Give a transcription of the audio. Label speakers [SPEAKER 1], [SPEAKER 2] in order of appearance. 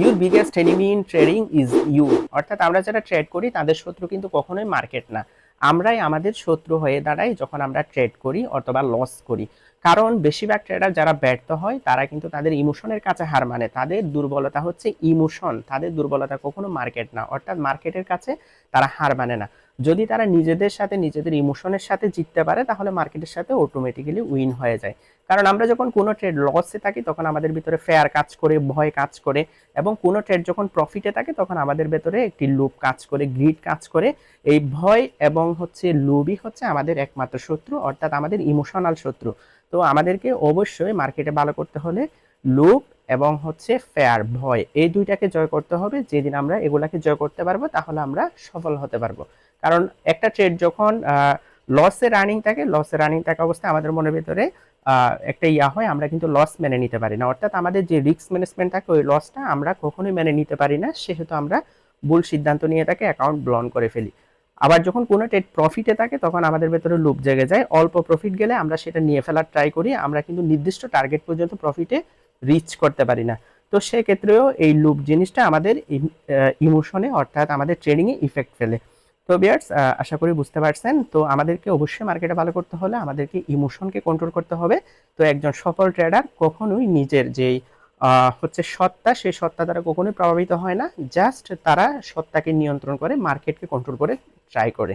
[SPEAKER 1] Your biggest enemy in trading is you অর্থাৎ আমরা যারা ট্রেড করি, তাদের শত্রু কিন্তু কখনোই মার্কেট না। আমরাই আমাদের শত্রু হয়ে দাঁড়াই যখন আমরা ট্রেড করি অথবা লস করি। কারণ বেশিরভাগ ট্রেডার যারা ব্যর্থ হয়, তারা কিন্তু তাদের ইমোশনের কাছে হার মানে। তাদের দুর্বলতা হচ্ছে ইমোশন তাদের দুর্বলতা কখনো মার্কেট না। অর্থাৎ মার্কেটের কাছে তারা হার মানে না। যদি তারা নিজেদের সাথে, নিজেদের ইমোশনের সাথে জিততে পারে, তাহলে মার্কেটের সাথে অটোমেটিক্যালি উইন হয়ে যায়। কারণ আমরা যখন কোনো ট্রেড লসে থাকি, তখন আমাদের ভিতরে ফেয়ার কাজ করে, ভয় কাজ করে এবং কোনো ট্রেড যখন প্রফিটে থাকে, তখন আমাদের ভেতরে একটি লুপ কাজ করে গ্রিড কাজ করে। এই ভয় এবং হচ্ছে লুবই হচ্ছে আমাদের একমাত্র শত্রু, অর্থাৎ আমাদের ইমোশনাল শত্রু। তো আমাদেরকে অবশ্যই মার্কেটে ভালো করতে হলে লুপ এবং হচ্ছে ফেয়ার ভয়, এই দুইটাকে জয় করতে হবে। যেদিন আমরা এগুলাকে জয় করতে পারব, তাহলে আমরা সফল হতে পারব। কারণ একটা ট্রেড যখন লসে রানিং থাকে লসে রানিং থাকা অবস্থায় আমাদের মনের ভেতরে একটা ইয়া হয়, আমরা কিন্তু লস মেনে নিতে পারি না। অর্থাৎ আমাদের যে রিস্ক ম্যানেজমেন্ট থাকে, ওই লসটা আমরা কখনোই মেনে নিতে পারি না, সেহেতু আমরা ভুল সিদ্ধান্ত নিয়ে তাকে অ্যাকাউন্ট ব্লন করে ফেলি। আবার যখন কোনো ট্রেড প্রফিটে থাকে, তখন আমাদের ভেতরে লুপ জেগে যায়। অল্প প্রফিট গেলে আমরা সেটা নিয়ে ফেলার ট্রাই করি, আমরা কিন্তু নির্দিষ্ট টার্গেট পর্যন্ত প্রফিটে রিচ করতে পারি না। তো সেক্ষেত্রেও এই লুপ জিনিসটা আমাদের ইমোশনে অর্থাৎ আমাদের ট্রেডিংয়ে ইফেক্ট ফেলে। তো বিয়ার্স আশা করি বুঝতে পারছেন। তো আমাদেরকে অবশ্যই মার্কেটে ভালো করতে হলে আমাদেরকে ইমোশনকে কন্ট্রোল করতে হবে। তো একজন সফল ট্রেডার কখনোই নিজের যেই হচ্ছে সত্তা, সেই সত্তা দ্বারা কখনোই প্রভাবিত হয় না। জাস্ট তারা সত্তাকে নিয়ন্ত্রণ করে, মার্কেটকে কন্ট্রোল করে ট্রাই করে।